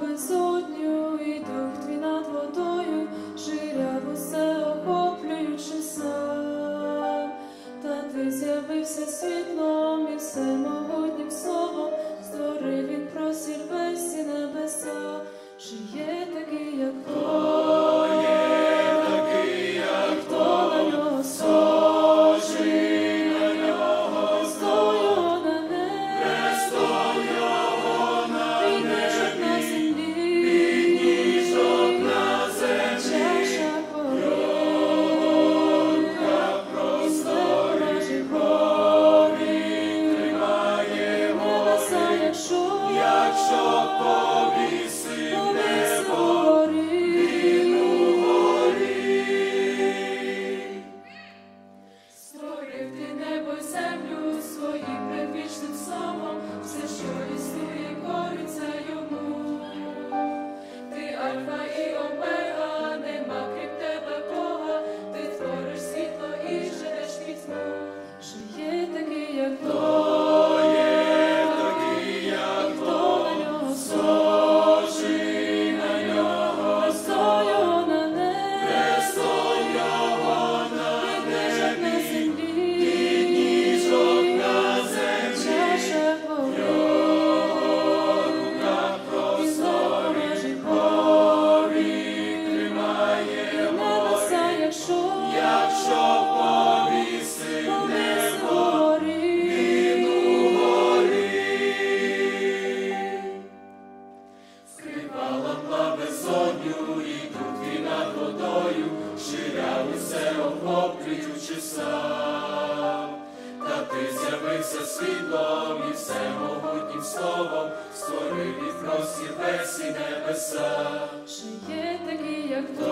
безодню, і дух твій над водою, ширяв усе охоплюючи сам, та ти з'явився світлом і все могло. Oh. вирішив сам, та ти з'явився світлом і всемогутнім словом, створив і простір весь і небеса. Чи є такі, як То.